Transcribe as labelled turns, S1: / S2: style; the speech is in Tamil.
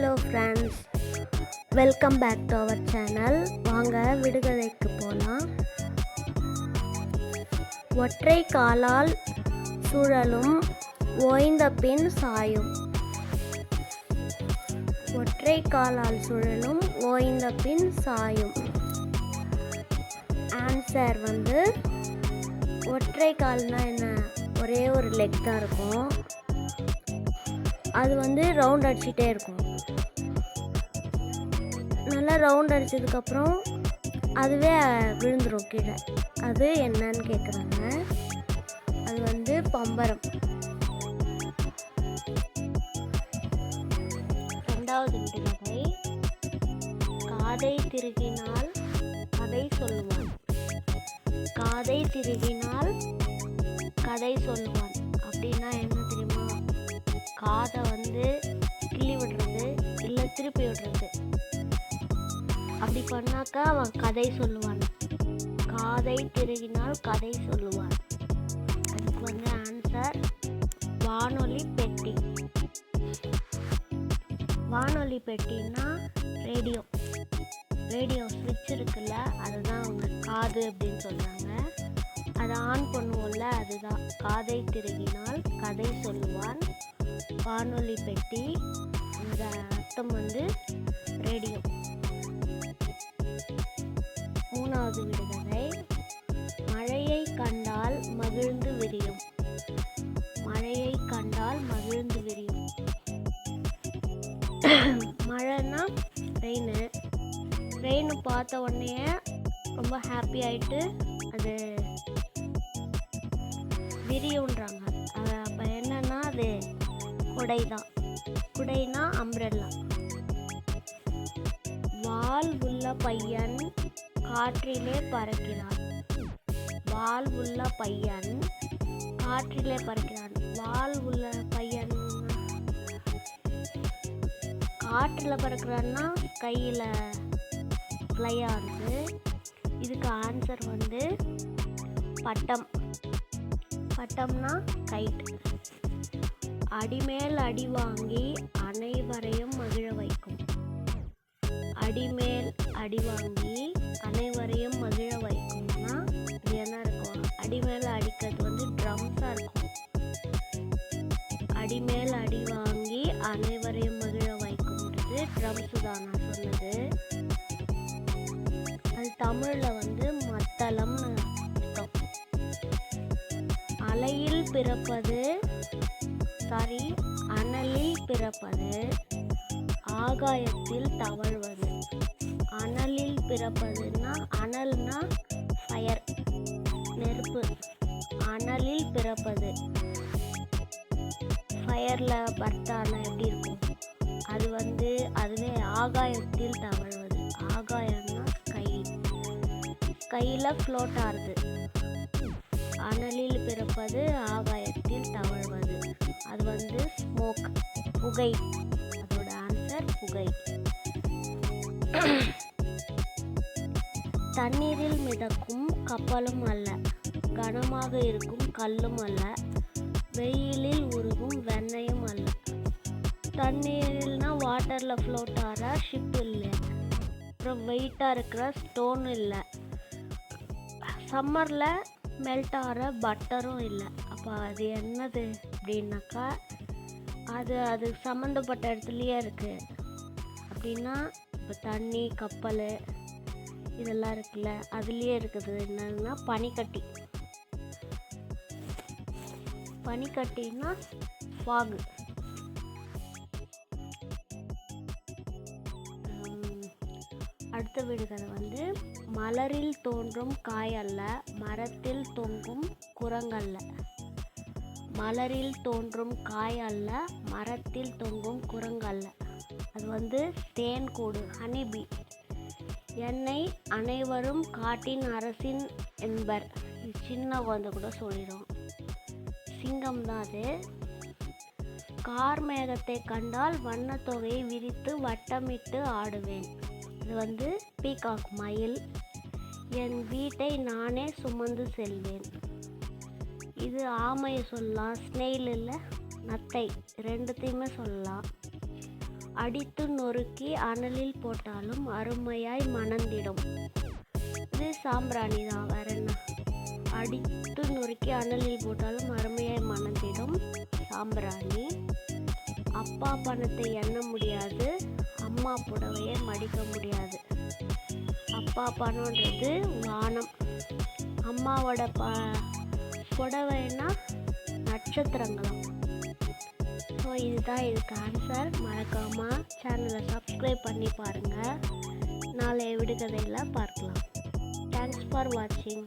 S1: Hello friends welcome back to our channel வாங்க விடுகதைக்கு போகலாம் ஒற்றை காலால் சுழலும் ஓய்ந்த பின் சாயும். ஒற்றை காலால் சுழலும் ஓய்ந்த பின் சாயும். ஆன்சர் வந்து ஒற்றை கால்னா என்ன? ஒரே ஒரு லெக் தான் இருக்கும். அது வந்து ரவுண்ட் அடிச்சுட்டே இருக்கும். நல்லா ரவுண்ட் அடித்ததுக்கப்புறம் அதுவே விழுந்துடும் கீழே. அது என்னன்னு கேட்குறாங்க அது வந்து பம்பரம். ரெண்டாவது விடுகதை. காதை திருகினால் கதை சொல்லுவான் காதை திருகினால் கதை சொல்லுவான் அப்படின்னா என்ன தெரியுமா? காதை வந்து கிள்ளி விடுறது இல்லை திருப்பி விடுறது. அப்படி பண்ணாக்கா அவன் கதை சொல்லுவான். காதை திருகினால் கதை சொல்லுவான். அதுக்கு வந்து ஆன்சர் வானொலி பெட்டி. வானொலி பெட்டின்னா ரேடியோ. ரேடியோ ஸ்விட்ச் இருக்குல்ல அதுதான் அவங்க காது அப்படின்னு சொல்கிறாங்க அதை ஆன் பண்ணுவோம்ல அதுதான். காதை திருகினால் கதை சொல்லுவான் வானொலி பெட்டி. இந்த அர்த்தம் வந்து ரேடியோ. மூணாவது விடுதலை. மழையை கண்டால் மகிழ்ந்து விரியும் மழையை கண்டால் மகிழ்ந்து விரியும் மழைன்னா ரெயின் ரெயின் பார்த்த உடனே ரொம்ப ஹாப்பி ஆயிட்டு அது விரியுன்றாங்க அப்போ என்னன்னா அது குடை தான் குடைனா அம்ப்ரெல்லா வால் உள்ள பையன் காற்றிலே பறக்கிறான். வால் உள்ள பையன் காற்றிலே பறக்கிறான். வால் உள்ள பையன் காற்றில் பறக்கிறான்னா கையில் விளையாடுது இதுக்கு ஆன்சர் வந்து பட்டம். பட்டம்னா கைட் அடிமேல் அடி வாங்கி அனைவரையும் மகிழ வைக்கும். அடிமேல் அடி வாங்கி அனைவரையும் மகிழ வைக்கும்னா இது என்ன இருக்கும் அடிமேல் அடிக்கிறது வந்து ட்ரம்ஸாக இருக்கும். அடிமேல் அடி வாங்கி அனைவரையும் மகிழ வைக்கும்ன்றது ட்ரம்ஸ் தான் நான் சொன்னது. அது தமிழில் வந்து மத்தளம்னு அர்த்தம். அலையில் பிறப்பது சாரி அனலில் பிறப்பது ஆகாயத்தில் தவழ்வது. பிறப்பதுன்னா அனல்னா ஃபயர் நெருப்பு. அனலில் பிறப்பது. ஃபயரில் பர்த்தானா எப்படி இருக்கும்? அது வந்து அதுவே ஆகாயத்தில் தவழ்வது. ஆகாயம்னா கை. கையில் ஃப்ளோட் ஆகுது அனலில் பிறப்பது ஆகாயத்தில் தவழ்வது. அது வந்து ஸ்மோக் புகை. அதோட ஆன்சர் புகை. தண்ணீரில் மிதக்கும் கப்பலும் அல்ல கனமாக இருக்கும் கல்லும் அல்ல வெயிலில் உருகும் வெண்ணையும் அல்ல. தண்ணீரில்னா வாட்டரில் ஃப்ளோட் ஆகிற ஷிப் இல்லை அப்புறம் வெயிட்டாக இருக்கிற ஸ்டோன் இல்லை. சம்மரில் மெல்ட் ஆகிற பட்டரும் இல்லை. அப்போ அது என்னது அப்படின்னாக்கா அது அது சம்மந்தப்பட்ட இடத்துலையே இருக்குது அப்படின்னா இப்போ தண்ணி கப்பல் இதெல்லாம் இருக்குல்ல அதுலேயே இருக்குது. என்னன்னா பனிக்கட்டி. பனிக்கட்டின்னா ஃபாகு அடுத்த விடுகதை வந்து மலரில் தோன்றும் காய் அல்ல மரத்தில் தொங்கும் குரங்கல்ல. மலரில் தோன்றும் காய் அல்ல மரத்தில் தொங்கும் குரங்கல்ல. அது வந்து தேன் கூடு ஹனிபி. என்னை அனைவரும் காட்டின் அரசின் என்பர். சின்ன குழந்தை கூட சொல்லிடும். சிங்கம் தான் அது. கார் மேகத்தை கண்டால் வண்ணத்தொகையை விரித்து வட்டமிட்டு ஆடுவேன். இது வந்து பீகாக் மயில். என் வீட்டை நானே சுமந்து செல்வேன். இது ஆமையை சொல்லலாம் ஸ்னெயில் இல்லை நத்தை. ரெண்டுத்தையுமே சொல்லலாம். அடித்து நொறுக்கி அனலில் போட்டாலும் அருமையாய் மணந்திடும். இது சாம்பிராணி தான் வேற என்ன? அடித்து நொறுக்கி அனலில் போட்டாலும் அருமையாய் மணந்திடும் சாம்பிராணி. அப்பா பணத்தை எண்ண முடியாது அம்மா புடவையை மடிக்க முடியாது. அப்பா பணம்ன்றது வானம். அம்மாவோட ப புடவைன்னா நட்சத்திரங்களாம். ஸோ இதுதான் இதுக்கு ஆன்சர் மறக்காமல் சேனலை சப்ஸ்கிரைப் பண்ணி பாருங்கள் நாளைய விடுகதையில் பார்க்கலாம். தேங்க்ஸ் ஃபார் வாட்சிங்